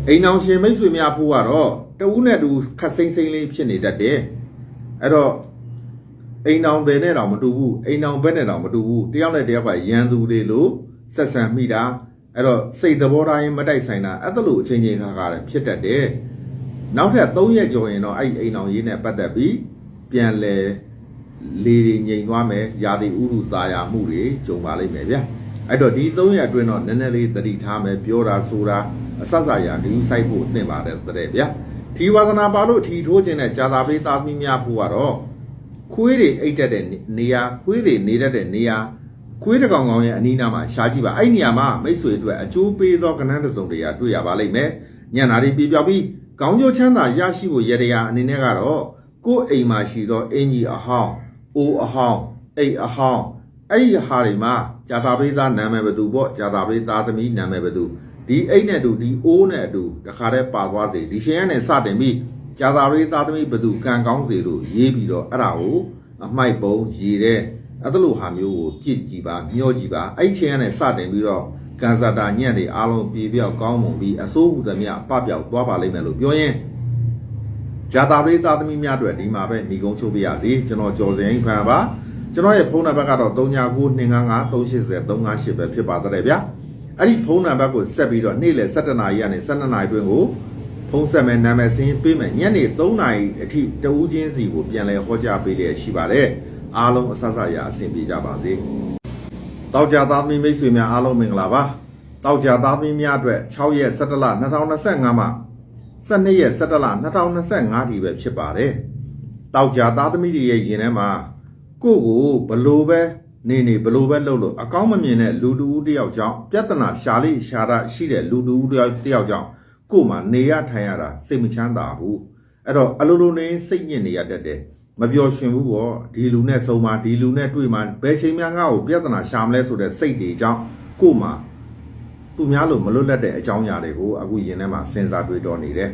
အိမ်အောင်ရှင်မိတ်ဆွေများဖို့ကတော့တဦးနဲ့တူခတ်စိမ့်စိမ့်လေးဖြစ်နေတတ်တယ်အဲ့တော့အိမ်အောင်တယ်နဲ့တော့မတူဘူးအိမ်အောင်ဘက်နဲ့တော့မတူဘူးတယောက်နဲ့တယောက်ကရန်သူတွေလို့ဆက်ဆံမိတာအဲ့တော့စိတ်သဘောထားရင်မတိုက်ဆိုင်တာအဲ့ဒါလို့အချင်းချင်းခါခါလည်းဖြစ်တတ်တယ် နောက်ထပ်3ရက်ကျော်ရင်တော့အဲ့ဒီအိမ်အောင်ရေးနဲ့ပတ်သက်ပြီးပြန်လဲလေတွေငြိမ်သွားမယ်ယာတိဥရုတာယာမှုတွေကြုံပါလိမ့်မယ်ဗျာအဲ့တော့ဒီ3ရက်အတွင်းတော့နည်းနည်းလေးသတိထားမယ်ပြောတာဆိုတာအဆဆရာဂိမ်းဆိုင်ဖို့အသင့်ပါတယ်တဲ့ဗျာထီဝါသနာပါလို့ထီထိုးခြင်းနဲ့ဂျာတာပေးသားသမီးများဖို့ကတော့ခွေးတွေအိတ်တက်တဲ့နေရာခွေးတွေနေတတ်တဲ့နေရာခွေးတစ်ကောင်ကောင်ရဲ့အနီးနားမှာရှားကြည့်ပါအဲ့ဒီနေရာမှာမိတ်ဆွေအတွက်အကျိုးပေးသောကဏ္ဍတစ်စုံတရာတွေ့ရပါလိမ့်မယ်ညံ့တာတွေပြပြောက်ပြီး ကောင်းကျိုးချမ်းသာရရှိဖို့ရတရားအနေနဲ့ကတော့ကိုယ့်အိမ်မှာရှိသောအင်ကြီးအဟောင်းအိုးအဟောင်းအိတ်အဟောင်းအဲ့ဒီဟာတွေမှာဂျာတာပရိသနာမည်ဘယ်သူပေါ့ဂျာတာပရိသားသမီးနာမည်ဘယ်သူဒီအိတ်နဲ့အတူဒီအိုးနဲ့အတူတခါတည်းပါသွားစေဒီရှင်ရနဲ့စတင်ပြီးဂျာတာပရိသားသမီးဘယ်သူကံကောင်းစေလို့ရေးပြီးတော့အဲ့ဒါကိုအမိုက်ပုံရေတဲ့အဲ့ဒါလိုဟာမျိုးကိုပြစ်ကြည့်ပါမျောကြည့်ပါအဲ့ချိန်ကနေစတင်ပြီးတော့ ကန်ဆာတာညံ့တွေအားလုံးပြေပြောက်ကောင်းမွန်ပြီးအစိုးဟူသမျှပပျောက်သွားပါလိမ့်မယ်လို့ပြောရင်ဂျာတာလေးသားသမီးများအတွက်ဒီမှာပဲညီကုန်းချုပ်ပြရစီကျွန်တော်ကျော်စင်ဖန်ပါကျွန်တော်ရဲ့ဖုန်းနံပါတ်ကတော့39925538ပဲဖြစ်ပါတဲ့ဗျာအဲ့ဒီဖုန်းနံပါတ်ကိုဆက်ပြီးတော့နေ့လယ်7:00နာရီကနေ12:00နာရီတွင်ကိုဖုန်းဆက်မယ်နာမည်စင်းပေးမယ်ညနေ3နာရီအထိတဦးချင်းစီကိုပြန်လဲဟောကြားပေးတဲ့ရှိပါတယ်အားလုံးအဆဆရာအဆင်ပြေကြပါစေ တောက်ကြသားသမီးမိတ်ဆွေများအားလုံးမင်္ဂလာပါတောက်ကြသားသမီးများအတွက်6ရက်17လ2025မှာ12ရက်17လ2025ထိပဲဖြစ်ပါတယ်တောက်ကြသားသမီးတွေရဲ့ရင်ထဲမှာကိုယ့်ကိုဘလို့ပဲနေနေဘလို့ပဲလှုပ်လို့အကောင်းမမြင်တဲ့လူတူဦးတယောက်ကြောင့်ပြဿနာရှာလိရှာတာရှိတဲ့လူတူဦးတယောက်တယောက်ကြောင့်ကို့မှာနေရထိုင်ရတာစိတ်မချမ်းသာဘူးအဲ့တော့အလိုလိုနေစိတ်ညစ်နေရတတ်တယ် မပျော်ရွှင်ဘူးပေါ့ဒီလူနဲ့ဆုံမှာဒီလူနဲ့တွေ့မှာဘယ်ချိန်မှငါ့ကိုပြဿနာရှာမလဲဆိုတဲ့စိတ်တွေကြောင့်ကို့မှာသူများလိုမလွတ်လပ်တဲ့အကြောင်းအရာတွေကိုအခုရင်ထဲမှာစဉ်းစားတွေးတောနေတယ်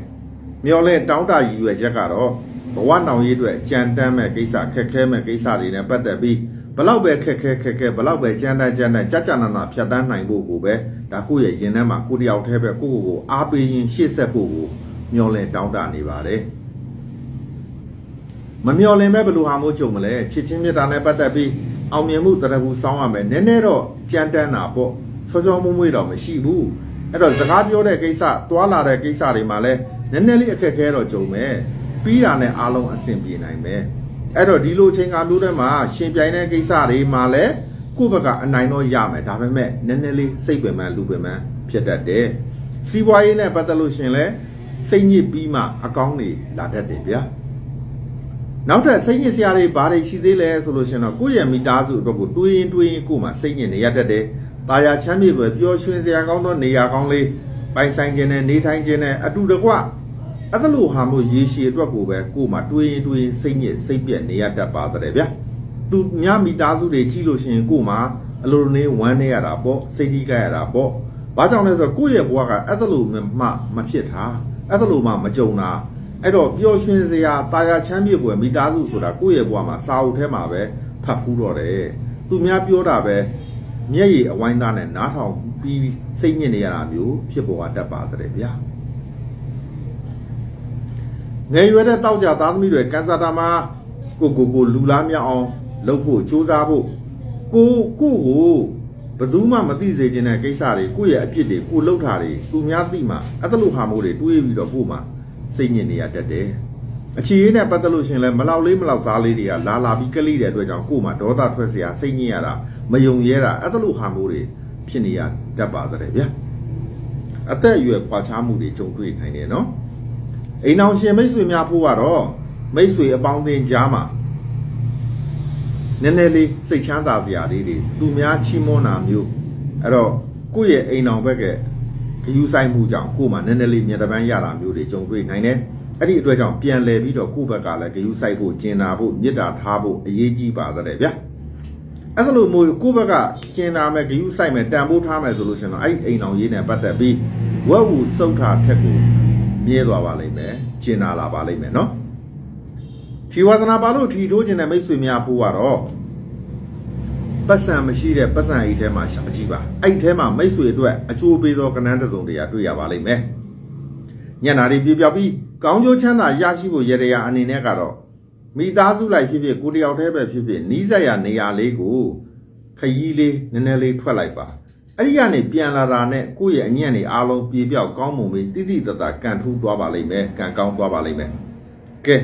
မျောလဲတောင်းတရည်ရွယ်ချက်ကတော့ဘဝနောင်ရေးအတွက်ကြံတမ်းမဲ့ကိစ္စခက်ခဲမဲ့ကိစ္စတွေနဲ့ပတ်သက်ပြီးဘလောက်ပဲခက်ခဲခက်ခဲဘလောက်ပဲကြမ်းတမ်းကြမ်းတမ်းကြကြနာနာဖြတ်တန်းနိုင်ဖို့ကိုပဲဒါကိုယ့်ရဲ့ရင်ထဲမှာကိုယ်တယောက်တည်းပဲကိုယ့်ကိုယ်ကိုအားပေးရင်ရှေ့ဆက်ဖို့ကိုမျောလဲတောင်းတနေပါတယ် မမျော်လင်မဲ့ဘယ်လိုဟာမျိုးကြုံမလဲချစ်ချင်းမြတ်တာနဲ့ပတ်သက်ပြီးအောင်မြင်မှုတရဘူးစောင်းရမယ်နည်းနည်းတော့ကြမ်းတမ်းတာပေါ့ချောချောမွေ့မွေ့တော့မရှိဘူးအဲ့တော့စကားပြောတဲ့ကိစ္စတွာလာတဲ့ကိစ္စတွေမှာလည်းနည်းနည်းလေးအခက်အခဲတော့ကြုံမယ်ပြီးတာနဲ့အားလုံးအဆင်ပြေနိုင်မယ်အဲ့တော့ဒီလိုချိန်ကားမျိုးတွေမှာရှင်ပြိုင်တဲ့ကိစ္စတွေမှာလည်းကိုယ့်ဘက်ကအနိုင်တော့ရမယ်ဒါပေမဲ့နည်းနည်းလေးစိတ်ပင်ပန်းလူပင်ပန်းဖြစ်တတ်တယ်စီးပွားရေးနဲ့ပတ်သက်လို့ရှရင်လဲစိတ်ညစ်ပြီးမှအကောင်းတွေလာတတ်တယ်ဗျာ နောက်ထပ်စိတ်ညစ်စရာတွေဘာတွေရှိသေးလဲဆိုလို့ရှရင်တော့ကိုယ့်ရဲ့မိသားစုအတွက်ကိုတွေးရင်တွေးရင်ကိုယ်မှာစိတ်ညစ်နေရတတ်တယ်။ตาရချမ်းမြေပဲပျော်ရွှင်စရာကောင်းသောနေရာကောင်းလေးပိုင်ဆိုင်ခြင်းနဲ့နေထိုင်ခြင်းနဲ့အတူတကွအဲ့ဒါလိုဟာမျိုးရေရှည်အတွက်ကိုပဲကိုယ်မှာတွေးရင်တွေးရင်စိတ်ညစ်စိတ်ပြက်နေရတတ်ပါတယ်ဗျာ။သူများမိသားစုတွေကြည့်လို့ရှရင်ကိုယ်မှာအလိုလိုနေဝမ်းနေရတာပေါ့စိတ်ကြီးကြရတာပေါ့။ဘာကြောင့်လဲဆိုတော့ကိုယ့်ရဲ့ဘဝကအဲ့ဒါလိုမှမဖြစ်တာအဲ့ဒါလိုမှမကြုံတာ အဲ့တော့ပျော်ရွှင်စရာတာယာချမ်းမြေပွဲမိသားစုဆိုတာကိုယ့်ရဲ့ဘဝမှာစာအုပ်ထဲမှာပဲဖတ်ဖူးတော့တယ်သူများပြောတာပဲမျက်ရည်အဝိုင်းသားနဲ့နားထောင်ပြီးစိတ်ညစ်နေရတာမျိုးဖြစ်ပေါ်တတ်ပါတယ်ဗျာငယ်ရွယ်တဲ့တောက်ကြသားသမီးတွေကန်းစာတာမှာကိုကိုကိုလူလားမြောက်အောင်လုပ်ဖို့စူးစမ်းဖို့ကိုကိုကိုဘယ်သူမှမသိစေချင်တဲ့ကိစ္စတွေကိုယ့်ရဲ့အပြစ်တွေကိုလှုပ်တာတွေသူများသိမှအဲ့ဒါလိုဟာမိုးတွေတွေးပြီးတော့ကို့မှာ စိတ်ညစ်နေရတတ်တယ်အခြေအနေနဲ့ပတ်သက်လို့ရှင်လဲမလောက်လေးမလောက်စားလေးတွေကလာလာပြီးကလေးတဲ့အတွက်ကြောင့်ကို့မှာဒေါသထွက်စရာစိတ်ညစ်ရတာမယုံရဲတာအဲ့လိုဟာမျိုးတွေဖြစ်နေရတတ်ပါတယ်ဗျာအသက်အရွယ်ခွာခြားမှုတွေကြုံတွေ့နိုင်တယ်နော်အိမ်အောင်ရှင်မိတ်ဆွေများဖို့ကတော့မိတ်ဆွေအပေါင်းအသင်းကြားမှာနည်းနည်းလေးစိတ်ချမ်းသာစရာလေးတွေသူများချီးမွမ်းတာမျိုးအဲ့တော့ကိုယ့်ရဲ့အိမ်အောင်ဘက်က ဂယူဆိုင်မှုကြောင့်ကိုယ်မှာနည်းနည်းလေးမြေတပန်းရတာမျိုးတွေကြုံတွေ့နိုင်တယ်။အဲ့ဒီအတွက်ကြောင့်ပြန်လဲပြီးတော့ကိုယ့်ဘက်ကလည်းဂယူဆိုင်ဖို့ကျင်နာဖို့မြစ်တာထားဖို့အရေးကြီးပါတယ်ဗျာ။အဲ့ဒါလို့မို့ကိုယ့်ဘက်ကကျင်နာမယ်ဂယူဆိုင်မယ်တန်ဖိုးထားမယ်ဆိုလို့ရှိရင်တော့အဲ့ဒီအိမ်အောင်ရေးနဲ့ပတ်သက်ပြီးဝက်ဝူစုတ်တာထက်ကိုမြဲသွားပါလိမ့်မယ်။ကျင်နာလာပါလိမ့်မယ်နော်။ထီဝါသနာပါလို့ထီထိုးခြင်းတဲ့မိတ်ဆွေများဖို့ကတော့ ပတ်စံမရှိတဲ့ပတ်စံအိတ်ထဲမှာရှာကြည့်ပါအဲ့ဒီထဲမှာမိတ်ဆွေအတွက်အကျိုးပေးသောကဏ္ဍတစ်စုံတရာတွေ့ရပါလိမ့်မယ်ညနာတွေပြပြောက်ပြီးကောင်းကျိုးချမ်းသာရရှိဖို့ရရအနေနဲ့ကတော့မိသားစုလိုက်ဖြစ်ဖြစ်ကိုယ်တယောက်တည်းပဲဖြစ်ဖြစ်နီးစပ်ရနေရာလေးကိုခရီးလေးနည်းနည်းလေးထွက်လိုက်ပါအဲ့ဒီကနေပြန်လာတာနဲ့ကိုယ့်ရဲ့အညံ့တွေအားလုံးပြေပြောက်ကောင်းမွန်ပြီးတိတိတတ်တာကန်ထူးသွားပါလိမ့်မယ်ကန်ကောင်းသွားပါလိမ့်မယ်ကဲ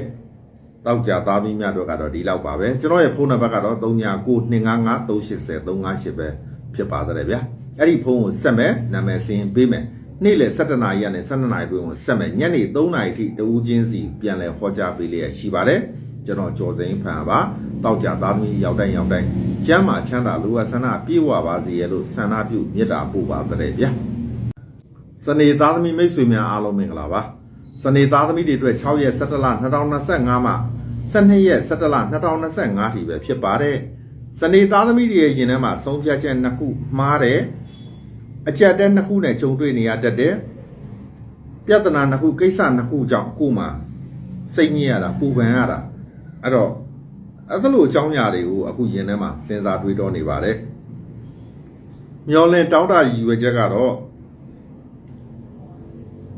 တောက်ကြသားမီးများတို့ကတော့ဒီလောက်ပါပဲကျွန်တော်ရဲ့ဖုန်းနံပါတ်ကတော့399255380358ပဲဖြစ်ပါတယ်ဗျာအဲ့ဒီဖုန်းကိုဆက်မယ်နာမည်စင်းပေးမယ်နေ့လယ်7:00နာရီကနေ12:00နာရီတွင်းကိုဆက်မယ်ညနေ3:00နာရီထိတဦးချင်းစီပြန်လည်ဟောကြားပေးလျက်ရှိပါတယ်ကျွန်တော်ကျော်စိန်ဖန်ပါတောက်ကြသားမီးရောက်တိုင်းရောက်တိုင်းကျမ်းမာချမ်းသာလူဝဆန္ဒပြေဝပါစေရလို့ဆန္ဒပြုမေတ္တာပို့ပါတယ်ဗျာစနေသားသမီးမိတ်ဆွေများအားလုံးမင်္ဂလာပါ စနေသားသမီးတွေအတွက်6ရက်17လ2025မှ12ရက်17လ2025ထိပဲဖြစ်ပါတယ်စနေသားသမီးတွေရဲ့ယင်ထဲမှာဆုံးဖြတ်ချက်နှစ်ခုမှားတယ်အကြက်တဲနှစ်ခုနဲ့ကြုံတွေ့နေရတတ်တယ်ပြဿနာနှစ်ခုကိစ္စနှစ်ခုကြောင့်ကိုယ်မှာစိတ်ညစ်ရတာပူပန်ရတာအဲ့တော့အဲ့ဒါလိုအကြောင်းအရာတွေကိုအခုယင်ထဲမှာစဉ်းစားတွေးတောနေပါတယ်မျောလင်းတောင်းတရည်ရွယ်ချက်ကတော့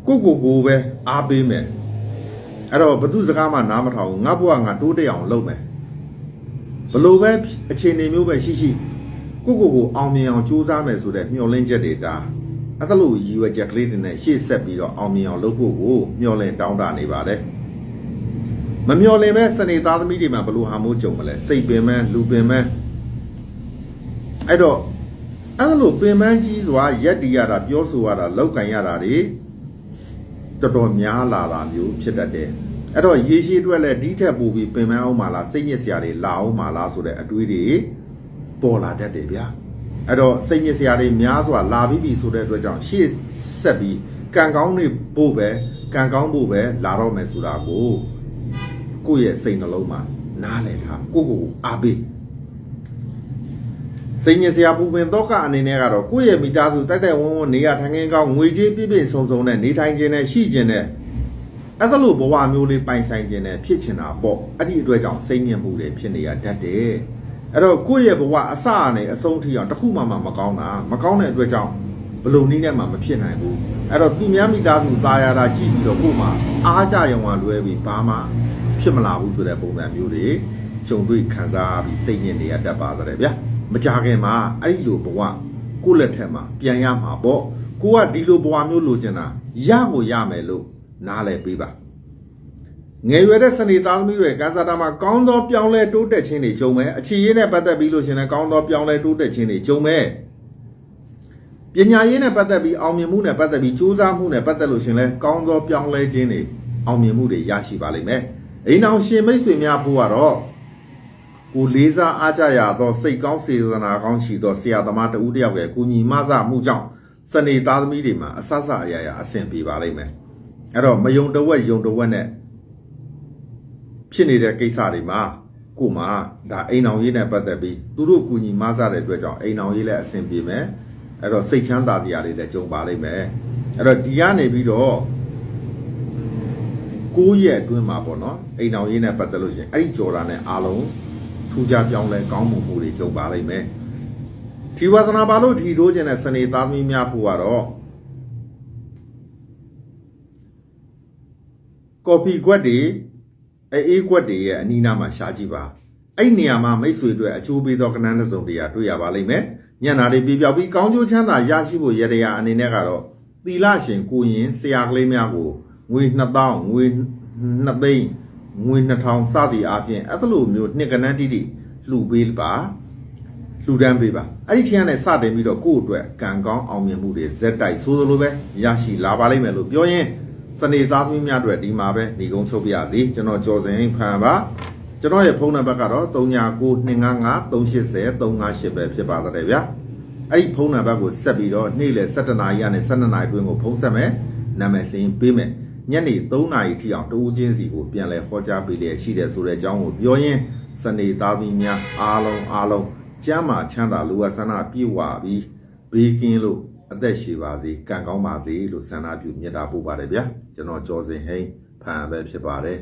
ကိုကိုကိုပဲအားပေးမယ်အဲ့တော့ဘသူစကားမှနားမထောင်ဘူးငါဘဝငါတိုးတက်အောင်လုပ်မယ်ဘလို့ပဲအခြေအနေမျိုးပဲရှိရှိကိုကိုကိုအောင်မြင်အောင်ကြိုးစားမယ်ဆိုတဲ့မျှော်လင့်ချက်တွေဒါအဲ့ဒါလို့ရည်ရွယ်ချက်ကလေးတွေနဲ့ရှေ့ဆက်ပြီးတော့အောင်မြင်အောင်လုပ်ဖို့ကိုမျှော်လင့်တောင်းတနေပါတယ်မမျှော်လင့်ပဲစနေသားသမီးတွေမှာဘလို့ဟာမိုးကြုံမလဲစိတ်ပင်မဲလူပင်မဲအဲ့တော့အဲ့ဒါလို့ပင်ပန်းကြီးစွာရက်တီရတာပြောဆိုရတာလောက်ကင်ရတာတွေ တော်တော်များလာတာမျိုးဖြစ်တတ်တယ်အဲ့တော့ရေရှိအတွက်လည်းဒီထက်ပိုပြီးပင်ပန်းအောင်မလားစိတ်ညစ်စရာတွေလာအောင်မလားဆိုတဲ့အတွေးတွေပေါ်လာတတ်တယ်ဗျာအဲ့တော့စိတ်ညစ်စရာတွေများစွာလာပြီးပြီဆိုတဲ့အတွက်ကြောင့်ရှေ့ဆက်ပြီးကံကောင်းတွေပို့ပဲကံကောင်းဖို့ပဲလာတော့မယ်ဆိုတာကိုကိုယ့်ရဲ့စိတ်နှလုံးမှာနားလည်ထားကိုယ့်ကိုယ်ကိုအားပေး စိတ်ညစ်စရာပူပင်တော့ကအနေနဲ့ကတော့ကိုယ့်ရဲ့မိသားစုတိုက်တိုက်ဝန်းဝန်းနေရထိုင်ခင်းကောင်းငွေကြေးပြည့်ပြည့်စုံစုံနဲ့နေထိုင်ခြင်းနဲ့ရှိခြင်းနဲ့အဲ့ဒါလိုဘဝမျိုးလေးပိုင်ဆိုင်ခြင်းနဲ့ဖြစ်ချင်တာပေါ့အဲ့ဒီအတွက်ကြောင့်စိတ်ညစ်မှုတွေဖြစ်နေရတတ်တယ်အဲ့တော့ကိုယ့်ရဲ့ဘဝအစအနေအဆုံးထိအောင်တစ်ခုမှမမကောင်းတာမကောင်းတဲ့အတွက်ကြောင့်ဘယ်လိုနည်းနဲ့မှမဖြစ်နိုင်ဘူးအဲ့တော့သူများမိသားစုตายရတာကြည့်ပြီးတော့ကို့မှာအားကြရုံကလွဲပြီးဘာမှဖြစ်မလာဘူးဆိုတဲ့ပုံစံမျိုးတွေကြုံတွေ့ခံစားပြီးစိတ်ညစ်နေရတတ်ပါသတဲ့ဗျာ မကြခင်မှာအဲ့ဒီလိုဘဝကိုယ့်လက်ထက်မှာပြန်ရမှာပေါ့ကိုကဒီလိုဘဝမျိုးလိုချင်တာရကိုရမယ်လို့နားလည်ပေးပါငယ်ရွယ်တဲ့စနေသားသမီးတွေကန်းစာတာမှာကောင်းသောပြောင်းလဲတိုးတက်ခြင်းတွေကြုံမယ်အခြေရေးနဲ့ပတ်သက်ပြီးလို့ရှရင်လည်းကောင်းသောပြောင်းလဲတိုးတက်ခြင်းတွေကြုံမယ်ပညာရေးနဲ့ပတ်သက်ပြီးအောင်မြင်မှုနဲ့ပတ်သက်ပြီးစူးစမ်းမှုနဲ့ပတ်သက်လို့ရှရင်လည်းကောင်းသောပြောင်းလဲခြင်းတွေအောင်မြင်မှုတွေရရှိပါလိမ့်မယ်အိမ်အောင်ရှင်မိတ်ဆွေများဖို့ကတော့ ကိုလေးစားအားကြရသောစိတ်ကောင်းစေတနာကောင်းရှိသောဆရာသမားတဦးတစ်ယောက်ရဲ့ကုညီမဆမှုကြောင့်စနေသားသမီးတွေမှာအဆဆအရာရာအဆင်ပြေပါလိမ့်မယ်အဲ့တော့မယုံတဝက်ယုံတဝက်နဲ့ဖြစ်နေတဲ့ကိစ္စတွေမှာကို့မှာဒါအိမ်အောင်ရေးနဲ့ပတ်သက်ပြီးသူတို့ကုညီမဆတဲ့အတွက်ကြောင့်အိမ်အောင်ရေးလည်းအဆင်ပြေမယ်အဲ့တော့စိတ်ချမ်းသာစရာတွေလည်းကြုံပါလိမ့်မယ်အဲ့တော့ဒီကနေပြီးတော့ကိုယ့်ရဲ့အတွင်းမှာပေါ့နော်အိမ်အောင်ရေးနဲ့ပတ်သက်လို့ရှရင်အဲ့ဒီကြော်တာနဲ့အားလုံး ထူးခြားပြောင်းလဲကောင်းမှုမှုတွေကြုံပါလိမ့်မယ်။ဒီဝဒနာပါလို့ထီထိုးခြင်းနဲ့စနေသားသမီးများဖို့ကတော့ကော်ဖီကွက်တွေအေးအေးကွက်တွေရဲ့အနီးနားမှာရှာကြည့်ပါ။အဲ့နေရာမှာမိတ်ဆွေတွေအကျိုးပေးသောကဏ္ဍတစ်စုံတရာတွေ့ရပါလိမ့်မယ်။ညံ့တာတွေပြပြောက်ပြီးကောင်းကျိုးချမ်းသာရရှိဖို့ရတရားအနေနဲ့ကတော့သီလရှင်ကိုရင်ဆရာကလေးများကိုငွေ2000ငွေ2သိန်း ငွေ2000စသည်အပြင်အဲ့လိုမျိုးနှစ်ကနန်းတိတိလှူပေးပါလှူဒန်းပေးပါအဲ့ဒီချိန်ကနေစတင်ပြီးတော့ကိုယ့်အတွက်ကံကောင်းအောင်မြင်မှုတွေဇက်တိုက်ဆိုးသလိုပဲရရှိလာပါလိမ့်မယ်လို့ပြောရင်စနေသားသမီးများအတွက်ဒီမှာပဲညီကုန်းချုပ်ပြရစီကျွန်တော်ကြော်စင်ဖန်ပါကျွန်တော်ရဲ့ဖုန်းနံပါတ်ကတော့399255380358ပဲဖြစ်ပါတဲ့ဗျာအဲ့ဒီဖုန်းနံပါတ်ကိုဆက်ပြီးတော့နေ့လယ်7:00နာရီကနေ12:00နာရီအတွင်းကိုဖုန်းဆက်မယ်နာမည်စင်းပေးမယ် ညနေ3နာရီထိအောင်တဦးချင်းစီကိုပြန်လဲဟောကြားပေးလျက်ရှိတယ်ဆိုတဲ့အကြောင်းကိုပြောရင်းစနေသားသမီးများအားလုံးအားလုံးကျမ်းမာချမ်းသာလူဝဆန္ဒပြည့်ဝပြီးဘေးကင်းလို့အသက်ရှည်ပါစေကံကောင်းပါစေလို့ဆန္ဒပြုမြတ်တာပို့ပါတယ်ဗျာကျွန်တော်ကျော်စင်ဟိန်းဖန်ပဲဖြစ်ပါတယ်